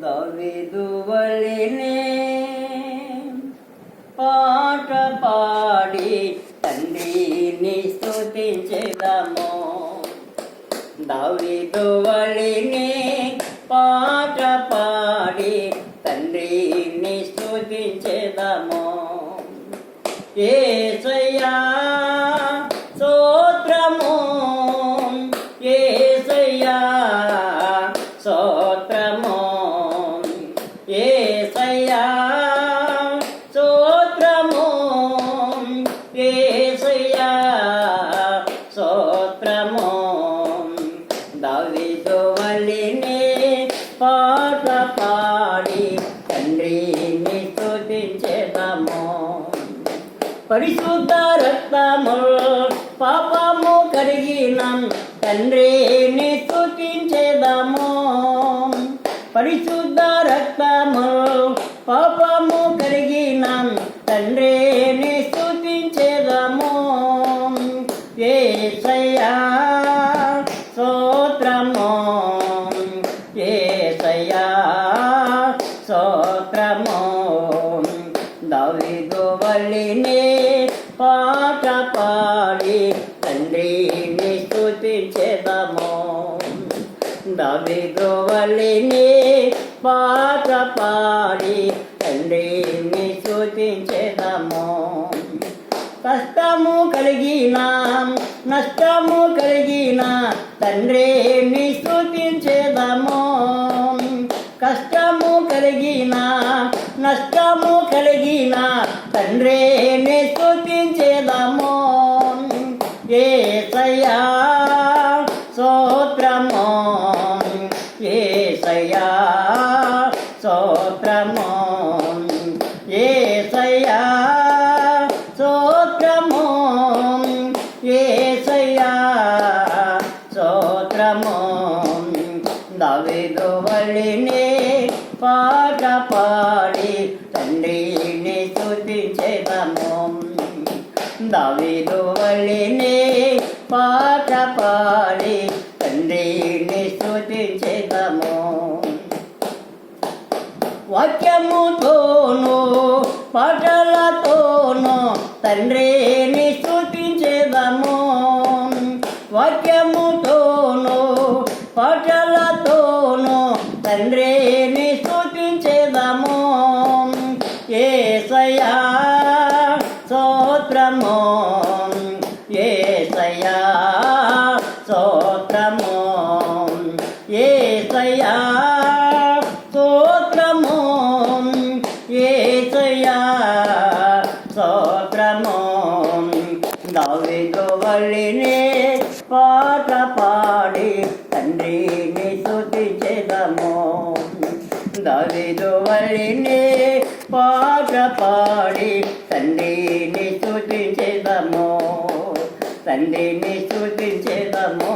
దావీదు పాట పాడి తండ్రిని స్థుతించదము దావీదు పాట పాడి తండ్రిని స్తుతించెదము ఏసయ్యా సోత్రము ఏసయ్యా స్తోత్రము ఏసయ్యా స్తోత్రము దావీదు వల్లినే పాట పాడి తండ్రిని స్తుతించేదము. పరిశుద్ధ రక్తము పాపము కడిగిన తండ్రిని తండ్రిని స్తుతించేదము ఏసయ్యా స్తోత్రము. ఏసయ్యా స్తోత్రము. దావిదు వల్లిని పాట పాడి తండ్రిని స్తుతించెదము దావిదు వల్లిని పాట పాడి తండ్రిని స్తుతించెదము కష్టము కలిగిన నష్టము కలిగిన తండ్రిని స్తుతించేదము కష్టము కలిగిన నష్టము కలిగిన తండ్రిని ఏ సయా సోత్రమో ఏసయ్యా. సయా ఏసయ్యా స్తోత్రము దావీదు వల్లిని పాట పాడి తండ్రిని స్తుతించేదము. దావీదు వల్లిని పాట పాడి తండ్రిని స్తుతించేదము. వాక్యముతోను పాటలతోను తండ్రి పాటలతోనూ తండ్రిని స్తుతించేదము ఏసయా సోత్రము ఏసయ్యా స్తోత్రము. ఏసయ్యా స్తోత్రము. ఏసయ్యా స్తోత్రము. దావిదు పాట పాడి తండ్రిని స్తుతించెదము దావిదు వల్లిని పాట పాడి తండ్రిని స్తుతించెదము తండ్రిని స్తుతించెదము